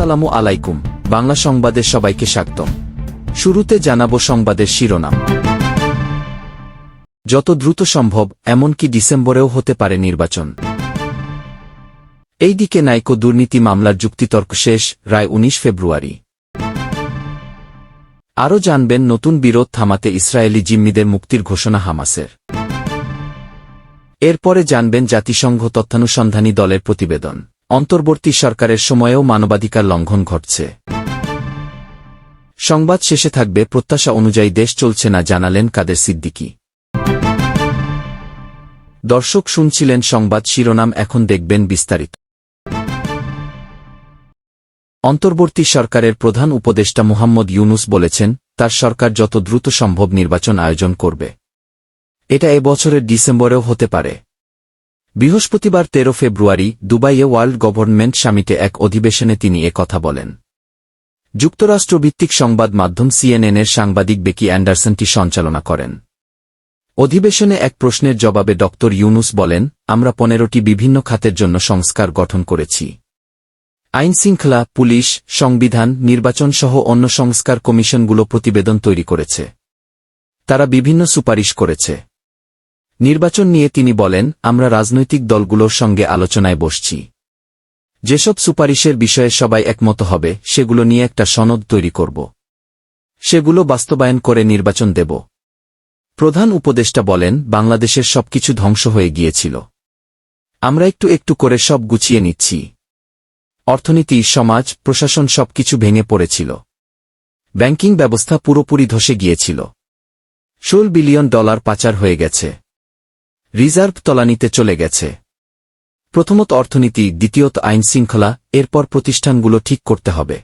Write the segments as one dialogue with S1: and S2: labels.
S1: আসসালামু আলাইকুম, বাংলা সংবাদে সবাইকে স্বাগতম। শুরুতে জানাব সংবাদের শিরোনাম। যত দ্রুত সম্ভব, এমনকি ডিসেম্বরেও হতে পারে নির্বাচন। এইদিকে নাইকো দুর্নীতি মামলার যুক্তিতর্ক শেষ, রায় উনিশ ফেব্রুয়ারি। আরও জানবেন, নতুন বিরোধ থামাতে ইসরায়েলি জিম্মিদের মুক্তির ঘোষণা হামাসের। এরপরে জানবেন জাতিসংঘ তথ্যানুসন্ধানী দলের প্রতিবেদন। অন্তর্বর্তী সরকারের সময়েও মানবাধিকার লঙ্ঘন ঘটছে। সংবাদ শেষে থাকবে, প্রত্যাশা অনুযায়ী দেশ চলছে না জানালেন কাদের সিদ্দিকি। দর্শক শুনছিলেন সংবাদ শিরোনাম, এখন দেখবেন বিস্তারিত। অন্তর্বর্তী সরকারের প্রধান উপদেষ্টা মুহাম্মদ ইউনুস বলেছেন, তার সরকার যত দ্রুত সম্ভব নির্বাচন আয়োজন করবে। এটা এ বছরের ডিসেম্বরেও হতে পারে। বৃহস্পতিবার তেরো ফেব্রুয়ারি দুবাইয়ে ওয়ার্ল্ড গভর্নমেন্ট সামিটে এক অধিবেশনে তিনি এ কথা বলেন। যুক্তরাষ্ট্রভিত্তিক সংবাদ মাধ্যম সিএনএনের সাংবাদিক বেকি অ্যান্ডারসনটি সঞ্চালনা করেন। অধিবেশনে এক প্রশ্নের জবাবে ড. ইউনুস বলেন, আমরা পনেরোটি বিভিন্ন খাতের জন্য সংস্কার গঠন করেছি। আইনশৃঙ্খলা পুলিশ, সংবিধান নির্বাচন সহ অন্য সংস্কার কমিশনগুলো প্রতিবেদন তৈরি করেছে। তারা বিভিন্ন সুপারিশ করেছে। নির্বাচন নিয়ে তিনি বলেন, আমরা রাজনৈতিক দলগুলোর সঙ্গে আলোচনায় বসছি। যেসব সুপারিশের বিষয়ে সবাই একমত হবে, সেগুলো নিয়ে একটা সনদ তৈরি করব। সেগুলো বাস্তবায়ন করে নির্বাচন দেব। প্রধান উপদেষ্টা বলেন, বাংলাদেশের সবকিছু ধ্বংস হয়ে গিয়েছিল। আমরা একটু একটু করে সব গুছিয়ে নিচ্ছি। অর্থনীতি, সমাজ, প্রশাসন সবকিছু ভেঙে পড়েছিল। ব্যাংকিং ব্যবস্থা পুরোপুরি ধসে গিয়েছিল। ষোল বিলিয়ন ডলার পাচার হয়ে গেছে। রিজার্ভ তলানিতে চলে গেছে। প্রথমত অর্থনীতি, দ্বিতীয়ত আইন শৃঙ্খলা, এরপর প্রতিষ্ঠানগুলো ঠিক করতে হবে।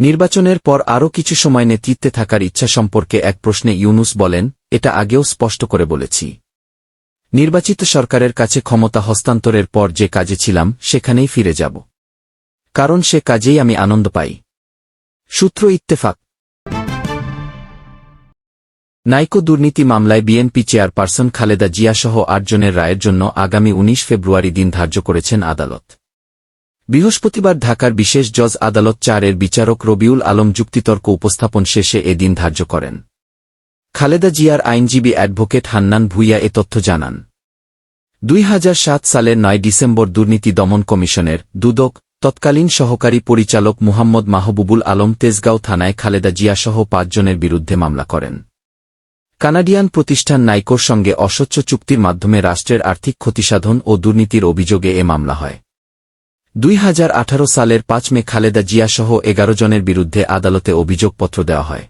S1: নির্বাচনের পর আরও কিছু সময় নেতৃত্বে থাকার ইচ্ছা সম্পর্কে এক প্রশ্নে ইউনুস বলেন, এটা আগেও স্পষ্ট করে বলেছি। নির্বাচিত সরকারের কাছে ক্ষমতা হস্তান্তরের পর যে কাজে ছিলাম, সেখানেই ফিরে যাব। কারণ সে কাজেই আমি আনন্দ পাই। সূত্র ইত্তেফাক। নাইকো দুর্নীতি মামলায় বিএনপি চেয়ারপারসন খালেদা জিয়াসহ আটজনের রায়ের জন্য আগামী ১৯ ফেব্রুয়ারি দিন ধার্য করেছেন আদালত। বৃহস্পতিবার ঢাকার বিশেষ জজ আদালত চারের বিচারক রবিউল আলম যুক্তিতর্ক উপস্থাপন শেষে এ দিন ধার্য করেন। খালেদা জিয়ার আইনজীবী অ্যাডভোকেট হান্নান ভুইয়া এ তথ্য জানান। দুই হাজার সাত সালের নয় ডিসেম্বর দুর্নীতি দমন কমিশনের দুদক, তৎকালীন সহকারী পরিচালক মুহাম্মদ মাহবুবুল আলম তেজগাঁও থানায় খালেদা জিয়াসহ পাঁচজনের বিরুদ্ধে মামলা করেন। কানাডিয়ান প্রতিষ্ঠান নাইকোর সঙ্গে অস্বচ্ছ চুক্তির মাধ্যমে রাষ্ট্রের আর্থিক ক্ষতিসাধন ও দুর্নীতির অভিযোগে এ মামলা হয়। দুই হাজার আঠারো সালের পাঁচ মে খালেদা জিয়াসহ এগারো জনের বিরুদ্ধে আদালতে অভিযোগপত্র দেওয়া হয়।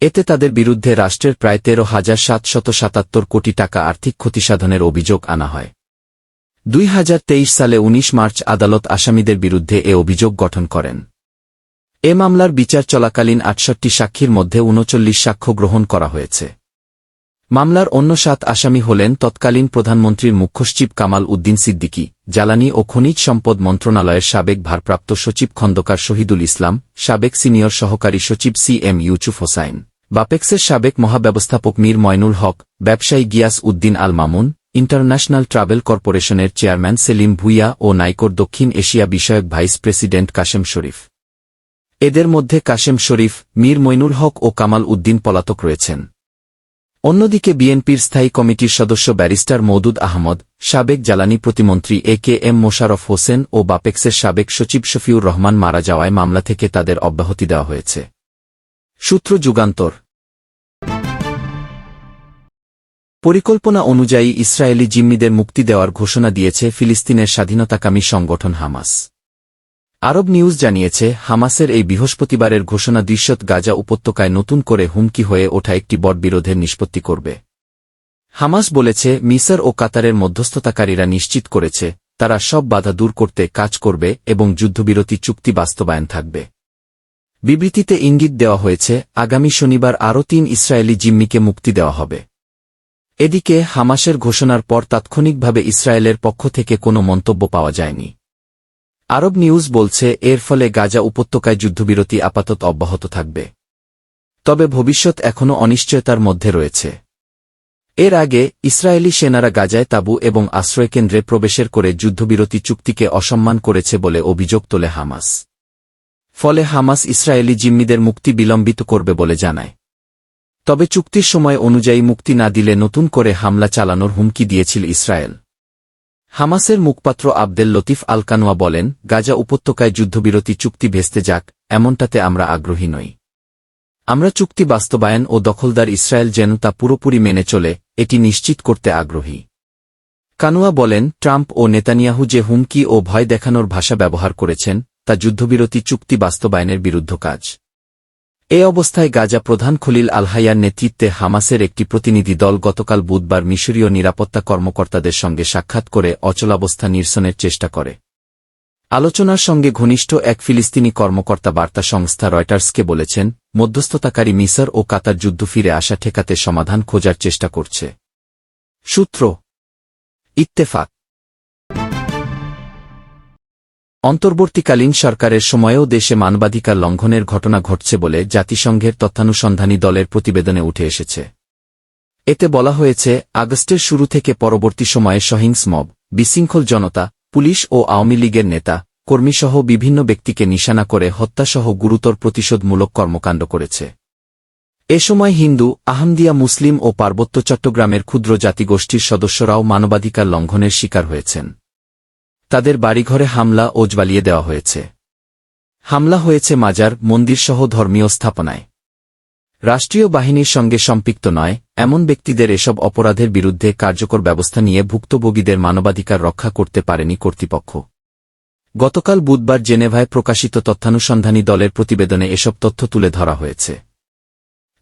S1: এতে তাদের বিরুদ্ধে রাষ্ট্রের প্রায় তেরো হাজার সাতশত সাতাত্তর কোটি টাকা আর্থিক ক্ষতিসাধনের অভিযোগ আনা হয়। দুই হাজার তেইশ সালে ১৯ মার্চ আদালত আসামিদের বিরুদ্ধে এ অভিযোগ গঠন করেন। এ মামলার বিচার চলাকালীন আটষট্টি সাক্ষীর মধ্যে উনচল্লিশ সাক্ষ্য গ্রহণ করা হয়েছে। মামলার অন্য সাত আসামি হলেন তৎকালীন প্রধানমন্ত্রীর মুখ্যসচিব কামাল উদ্দিন সিদ্দিকী, জ্বালানি ও খনিজ সম্পদ মন্ত্রণালয়ের সাবেক ভারপ্রাপ্ত সচিব খন্দকার শহীদুল ইসলাম, সাবেক সিনিয়র সহকারী সচিব সি এম ইউচুফ হোসাইন, বাপেক্সের সাবেক মহাব্যবস্থাপক মীর ময়নুল হক, ব্যবসায়ী গিয়াস উদ্দিন আল মামুন, ইন্টারন্যাশনাল ট্রাভেল কর্পোরেশনের চেয়ারম্যান সেলিম ভুইয়া ও নাইকোর দক্ষিণ এশিয়া বিষয়ক ভাইস প্রেসিডেন্ট কাশেম শরীফ। এদের মধ্যে কাশেম শরীফ, মীর মইনুল হক ও কামাল উদ্দিন পলাতক রয়েছেন। অন্যদিকে বিএনপির স্থায়ী কমিটির সদস্য ব্যারিস্টার মৌদুদ আহমদ, সাবেক জ্বালানি প্রতিমন্ত্রী A K M Mosharraf Hossain ও বাপেক্সের সাবেক সচিব শফিউর রহমান মারা যাওয়ায় মামলা থেকে তাদের অব্যাহতি দেওয়া হয়েছে। সূত্র যুগান্তর। পরিকল্পনা অনুযায়ী ইসরায়েলি জিম্মিদের মুক্তি দেওয়ার ঘোষণা দিয়েছে ফিলিস্তিনের স্বাধীনতাকামী সংগঠন হামাস। আরব নিউজ জানিয়েছে, হামাসের এই বৃহস্পতিবারের ঘোষণা দৃশ্যত গাজা উপত্যকায় নতুন করে হুমকি হয়ে ওঠা একটি বট বিরোধের নিষ্পত্তি করবে। হামাস বলেছে, মিসর ও কাতারের মধ্যস্থতাকারীরা নিশ্চিত করেছে, তারা সব বাধা দূর করতে কাজ করবে এবং যুদ্ধবিরতি চুক্তি বাস্তবায়ন থাকবে। বিবৃতিতে ইঙ্গিত দেওয়া হয়েছে, আগামী শনিবার আরও তিন ইসরায়েলি জিম্মিকে মুক্তি দেওয়া হবে। এদিকে, হামাসের ঘোষণার পর তাৎক্ষণিকভাবে ইসরায়েলের পক্ষ থেকে কোনো মন্তব্য পাওয়া যায়নি। আরব নিউজ বলছে, এর ফলে গাজা উপত্যকায় যুদ্ধবিরতি আপাতত অব্যাহত থাকবে। তবে ভবিষ্যৎ এখনও অনিশ্চয়তার মধ্যে রয়েছে। এর আগে, ইসরায়েলি সেনারা গাজায় তাবু এবং আশ্রয়কেন্দ্রে প্রবেশের করে যুদ্ধবিরতি চুক্তিকে অসম্মান করেছে বলে অভিযোগ তোলে হামাস। ফলে হামাস ইসরায়েলি জিম্মিদের মুক্তি বিলম্বিত করবে বলে জানায়। তবে চুক্তির সময় অনুযায়ী মুক্তি না দিলে নতুন করে হামলা চালানোর হুমকি দিয়েছিল ইসরায়েল। হামাসের মুখপাত্র আবদেল লতিফ আলকানোয়া বলেন, গাজা উপত্যকায় যুদ্ধবিরতি চুক্তি ভেস্তে যাক, এমনটাতে আমরা আগ্রহী নই। আমরা চুক্তি বাস্তবায়ন ও দখলদার ইসরায়েল যেন তা পুরোপুরি মেনে চলে, এটি নিশ্চিত করতে আগ্রহী। কানুয়া বলেন, ট্রাম্প ও নেতানিয়াহু যে হুমকি ও ভয় দেখানোর ভাষা ব্যবহার করেছেন, তা যুদ্ধবিরতি চুক্তি বাস্তবায়নের বিরুদ্ধ কাজ। এ অবস্থায় গাজা প্রধান খলিল আলহাইয়ার নেতৃত্বে হামাসের একটি প্রতিনিধি দল গতকাল বুধবার মিশরীয় নিরাপত্তা কর্মকর্তাদের সঙ্গে সাক্ষাৎ করে অচলাবস্থা নিরসনের চেষ্টা করে। আলোচনার সঙ্গে ঘনিষ্ঠ এক ফিলিস্তিনি কর্মকর্তা বার্তা সংস্থা রয়টার্সকে বলেছেন, মধ্যস্থতাকারী মিসর ও কাতার যুদ্ধ ফিরে আসা ঠেকাতে সমাধান খোঁজার চেষ্টা করছে। সূত্র, ইত্তেফাক অন্তর্বর্তীকালীন সরকারের সময়েও দেশে মানবাধিকার লঙ্ঘনের ঘটনা ঘটছে বলে জাতিসংঘের তথ্যানুসন্ধানী দলের প্রতিবেদনে উঠে এসেছে। এতে বলা হয়েছে, আগস্টের শুরু থেকে পরবর্তী সময়ে সহিংস মব, বিশৃঙ্খল জনতা, পুলিশ ও আওয়ামী লীগের নেতা, কর্মীসহ বিভিন্ন ব্যক্তিকে নিশানা করে হত্যাসহ গুরুতর প্রতিশোধমূলক কর্মকাণ্ড করেছে। এ সময় হিন্দু, আহমদিয়া মুসলিম ও পার্বত্য চট্টগ্রামের ক্ষুদ্র জাতিগোষ্ঠীর সদস্যরাও মানবাধিকার লঙ্ঘনের শিকার হয়েছেন। তাদের বাড়িঘরে হামলা ও জ্বালিয়ে দেওয়া হয়েছে। হামলা হয়েছে মাজার, মন্দিরসহ ধর্মীয় স্থাপনায়। রাষ্ট্রীয় বাহিনীর সঙ্গে সম্পৃক্ত নয়, এমন ব্যক্তিদের এসব অপরাধের বিরুদ্ধে কার্যকর ব্যবস্থা নিয়ে ভুক্তভোগীদের মানবাধিকার রক্ষা করতে পারেনি কর্তৃপক্ষ। গতকাল বুধবার জেনেভায় প্রকাশিত তথ্যানুসন্ধানী দলের প্রতিবেদনে এসব তথ্য তুলে ধরা হয়েছে।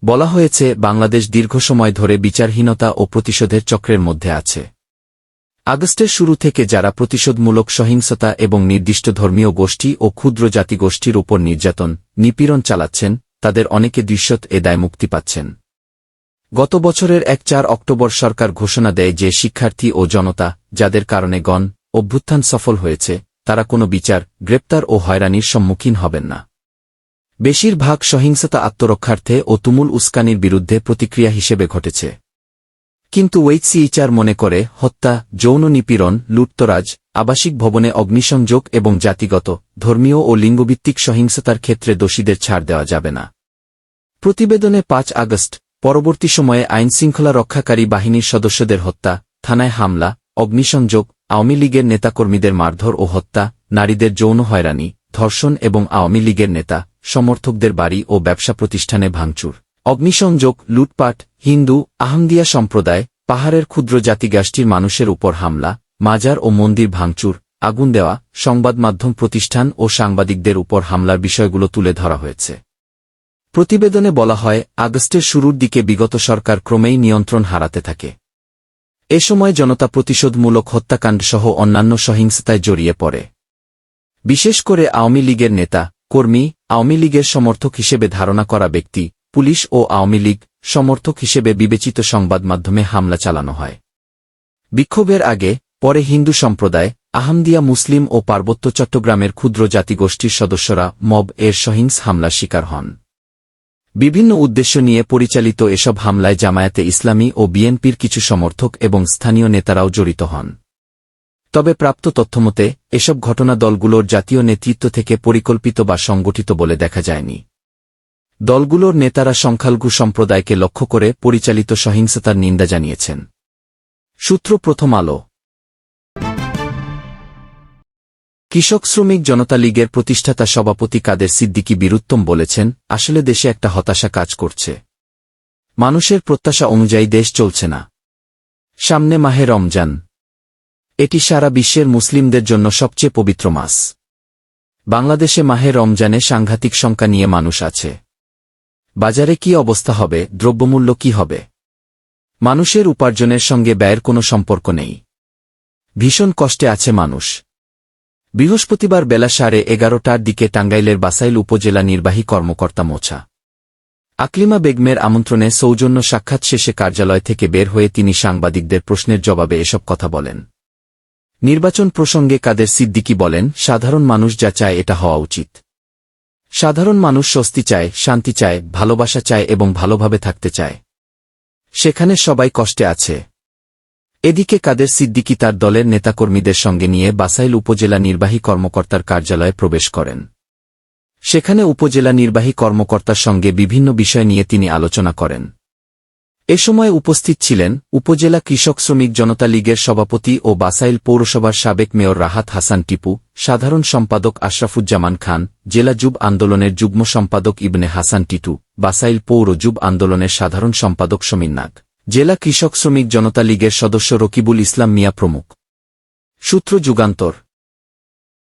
S1: বলা হয়েছে, বাংলাদেশ দীর্ঘ সময় ধরে বিচারহীনতা ও প্রতিশোধের চক্রের মধ্যে আছে। আগস্টের শুরু থেকে যারা প্রতিশোধমূলক সহিংসতা এবং নির্দিষ্ট ধর্মীয় গোষ্ঠী ও ক্ষুদ্র জাতিগোষ্ঠীর উপর নির্যাতন, নিপীড়ন চালাচ্ছেন, তাদের অনেকে দৃশ্যত এ দায় মুক্তি পাচ্ছেন। গত বছরের এক চার অক্টোবর সরকার ঘোষণা দেয় যে শিক্ষার্থী ও জনতা, যাদের কারণে গণ অভ্যুত্থান সফল হয়েছে, তারা কোনো বিচার, গ্রেপ্তার ও হয়রানির সম্মুখীন হবেন না। বেশিরভাগ সহিংসতা আত্মরক্ষার্থে ও তুমুল উস্কানির বিরুদ্ধে প্রতিক্রিয়া হিসেবে ঘটেছে। কিন্তু ওয়েইচসিইচার মনে করে, হত্যা, যৌন নিপীড়ন, লুটতরাজ, আবাসিক ভবনে অগ্নিসংযোগ এবং জাতিগত, ধর্মীয় ও লিঙ্গভিত্তিক সহিংসতার ক্ষেত্রে দোষীদের ছাড় দেওয়া যাবে না। প্রতিবেদনে পাঁচ আগস্ট, পরবর্তী সময়ে আইনশৃঙ্খলা রক্ষাকারী বাহিনীর সদস্যদের হত্যা, থানায় হামলা, অগ্নিসংযোগ, আওয়ামী লীগের নেতাকর্মীদের মারধর ও হত্যা, নারীদের যৌন হয়রানি, ধর্ষণ এবং আওয়ামী লীগের নেতা, সমর্থকদের বাড়ি ও ব্যবসা প্রতিষ্ঠানে ভাঙচুর। অগ্নিসংযোগ, লুটপাট, হিন্দু, আহমদিয়া সম্প্রদায়, পাহাড়ের ক্ষুদ্র জাতিগাষ্ঠীর মানুষের উপর হামলা, মাজার ও মন্দির ভাঙচুর, আগুন দেওয়া, সংবাদ মাধ্যম প্রতিষ্ঠান ও সাংবাদিকদের উপর হামলার বিষয়গুলো তুলে ধরা হয়েছে। প্রতিবেদনে বলা হয়, আগস্টের শুরুর দিকে বিগত সরকার ক্রমেই নিয়ন্ত্রণ হারাতে থাকে। এ সময় জনতা প্রতিশোধমূলক হত্যাকাণ্ডসহ অন্যান্য সহিংসতায় জড়িয়ে পড়ে। বিশেষ করে আওয়ামী লীগের নেতা, কর্মী, আওয়ামী লীগের সমর্থক হিসেবে ধারণা করা ব্যক্তি পুলিশ ও আওয়ামী লীগ সমর্থক হিসেবে বিবেচিত সংবাদ মাধ্যমে হামলা চালানো হয়। বিক্ষোভের আগে, পরে হিন্দু সম্প্রদায়, আহমদিয়া মুসলিম ও পার্বত্য চট্টগ্রামের ক্ষুদ্র জাতিগোষ্ঠীর সদস্যরা মব এর সহিংস হামলার শিকার হন। বিভিন্ন উদ্দেশ্য নিয়ে পরিচালিত এসব হামলায় জামায়াতে ইসলামী ও বিএনপির কিছু সমর্থক এবং স্থানীয় নেতারাও জড়িত হন। তবে প্রাপ্ত তথ্যমতে, এসব ঘটনা দলগুলোর জাতীয় নেতৃত্ব থেকে পরিকল্পিত বা সংগঠিত বলে দেখা যায়নি। দলগুলোর নেতারা সংখ্যালঘু সম্প্রদায়কে লক্ষ্য করে পরিচালিত সহিংসতার নিন্দা জানিয়েছেন। সূত্র প্রথম আলো। কৃষক শ্রমিক জনতা লীগের প্রতিষ্ঠাতা সভাপতি কাদের সিদ্দিকি বীরুত্তম বলেছেন, আসলে দেশে একটা হতাশা কাজ করছে। মানুষের প্রত্যাশা অনুযায়ী দেশ চলছে না। সামনে মাহে রমজান। এটি সারা বিশ্বের মুসলিমদের জন্য সবচেয়ে পবিত্র মাস। বাংলাদেশে মাহে রমজানে সাংঘাতিক সংখ্যা নিয়ে মানুষ আছে। বাজারে কি অবস্থা হবে, দ্রব্যমূল্য কি হবে? মানুষের উপার্জনের সঙ্গে ব্যয়ের কোনো সম্পর্ক নেই। ভীষণ কষ্টে আছে মানুষ। বৃহস্পতিবার বেলা সাড়ে এগারোটার দিকে টাঙ্গাইলের বাসাইল উপজেলা নির্বাহী কর্মকর্তা মোছা। আকলিমা বেগমের আমন্ত্রণে সৌজন্য সাক্ষাৎ শেষে কার্যালয় থেকে বের হয়ে তিনি সাংবাদিকদের প্রশ্নের জবাবে এসব কথা বলেন। নির্বাচন প্রসঙ্গে কাদের সিদ্দিকি বলেন, সাধারণ মানুষ যা চায় এটা হওয়া উচিত। সাধারণ মানুষ স্বস্তি চায়, শান্তি চায়, ভালোবাসা চায় এবং ভালোভাবে থাকতে চায়। সেখানে সবাই কষ্টে আছে। এদিকে কাদের সিদ্দিকি তার দলের নেতাকর্মীদের সঙ্গে নিয়ে বাসাইল উপজেলা নির্বাহী কর্মকর্তার কার্যালয়ে প্রবেশ করেন। সেখানে উপজেলা নির্বাহী কর্মকর্তার সঙ্গে বিভিন্ন বিষয় নিয়ে তিনি আলোচনা করেন। এ সময় উপস্থিত ছিলেন উপজেলা কৃষক শ্রমিক জনতা লীগের সভাপতি ও বাসাইল পৌরসভার সাবেক মেয়র রাহাত হাসান টিপু, সাধারণ সম্পাদক আশরাফুজ্জামান খান, জেলা যুব আন্দোলনের যুগ্ম সম্পাদক ইবনে হাসান টিটু, বাসাইল পৌর যুব আন্দোলনের সাধারণ সম্পাদক সমীর নাগ, জেলা কৃষক শ্রমিক জনতা লীগের সদস্য রকিবুল ইসলাম মিয়া প্রমুখ। সূত্র যুগান্তর